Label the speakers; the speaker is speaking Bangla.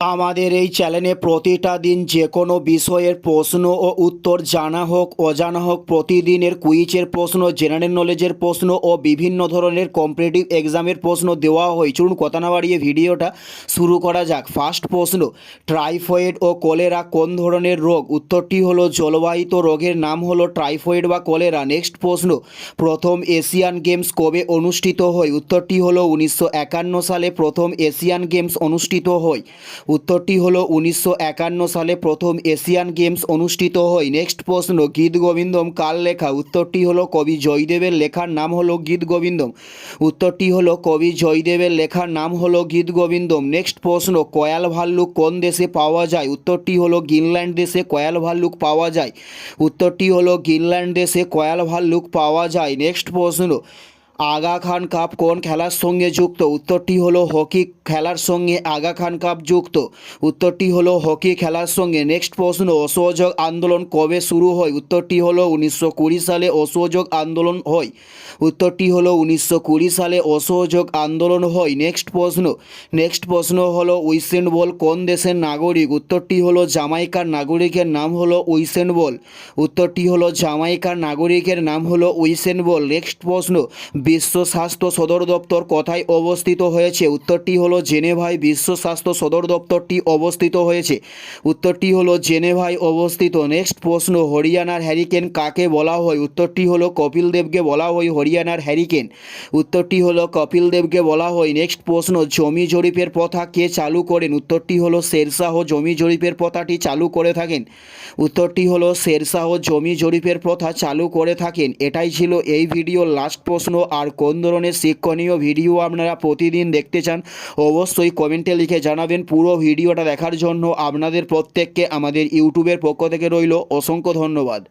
Speaker 1: আমাদের এই চ্যানেলে প্রতিটা দিন যে কোনো বিষয়ের প্রশ্ন ও উত্তর জানা হোক, অজানা হোক, প্রতিদিনের কুইজের প্রশ্ন জেনারেল নলেজের প্রশ্ন ও বিভিন্ন ধরনের কম্পিটিটিভ এক্সামের প্রশ্ন দেওয়া হয়। চলুন কথা না বাড়িয়ে ভিডিওটা শুরু করা যাক। ফার্স্ট প্রশ্ন ট্রাইফয়েড ও কলেরা কোন ধরনের রোগ? উত্তরটি হলো জলবাহিত রোগের নাম হলো ট্রাইফয়েড বা কলেরা নেক্সট প্রশ্ন, প্রথম এশিয়ান গেমস কবে অনুষ্ঠিত হয়? উত্তরটি হলো উনিশশো একান্ন সালে প্রথম এশিয়ান গেমস অনুষ্ঠিত হয়। উত্তরটি হলো উনিশশো একান্ন সালে প্রথম এশিয়ান গেমস অনুষ্ঠিত হয়। নেক্সট প্রশ্ন, গীত গোবিন্দম কার লেখা? উত্তরটি হলো কবি জয়দেবের লেখার নাম হলো গীত গোবিন্দম। উত্তরটি হলো কবি জয়দেবের লেখার নাম হলো গীত গোবিন্দম। নেক্সট প্রশ্ন, কয়াল ভাল্লুক কোন দেশে পাওয়া যায়? উত্তরটি হলো গ্রিনল্যান্ড দেশে কয়াল ভাল্লুক পাওয়া যায়। উত্তরটি হলো গ্রিনল্যান্ড দেশে কয়াল ভাল্লুক পাওয়া যায়। নেক্সট প্রশ্ন আগা খান কাপ কোন খেলার সঙ্গে যুক্ত? উত্তরটি হলো হকি খেলার সঙ্গে আগা খান কাপ যুক্ত। উত্তরটি হলো হকি খেলার সঙ্গে। নেক্সট প্রশ্ন, অসহযোগ আন্দোলন কবে শুরু হয়? উত্তরটি হলো উনিশশো কুড়ি সালে অসহযোগ আন্দোলন হয়। উত্তরটি হলো উনিশশো কুড়ি সালে অসহযোগ আন্দোলন হয়। নেক্সট প্রশ্ন নেক্সট প্রশ্ন হলো উইসেন বল কোন দেশের নাগরিক? উত্তরটি হলো জামাইকার নাগরিকের নাম হলো উইসেন বল। উত্তরটি হলো জামাইকার নাগরিকের নাম হলো উইসেন বল। নেক্সট প্রশ্ন বিশ্ব স্বাস্থ্য সদর দপ্তর কোথায় অবস্থিত হয়েছে? উত্তরটি হলো জেনেভায় বিশ্ব স্বাস্থ্য সদর দপ্তরটি অবস্থিত হয়েছে। উত্তরটি হলো জেনেভায় অবস্থিত। নেক্সট প্রশ্ন, হরিয়ানার হ্যারিকেন কাকে বলা হয়? উত্তরটি হলো কপিল দেবকে বলা হয় হরিয়ানার হ্যারিকেন উত্তরটি হলো কপিল দেবকে বলা হয়। নেক্সট প্রশ্ন, জমি জরিপের প্রথা কে চালু করেন? উত্তরটি হলো শেরশাহ জমি জরিপের প্রথাটি চালু করে থাকেন। উত্তরটি হলো শেরশাহ জমি জরিপের প্রথা চালু করে থাকেন। এটাই ছিল এই ভিডিওর লাস্ট প্রশ্ন আর কোন ধরনের শিক্ষণীয় ভিডিও আপনারা প্রতিদিন দেখতে চান, অবশ্যই কমেন্টে লিখে জানাবেন। পুরো ভিডিওটা দেখার জন্য আপনাদের প্রত্যেককে আমাদের ইউটিউবের পক্ষ থেকে রইল। অসংখ্য ধন্যবাদ।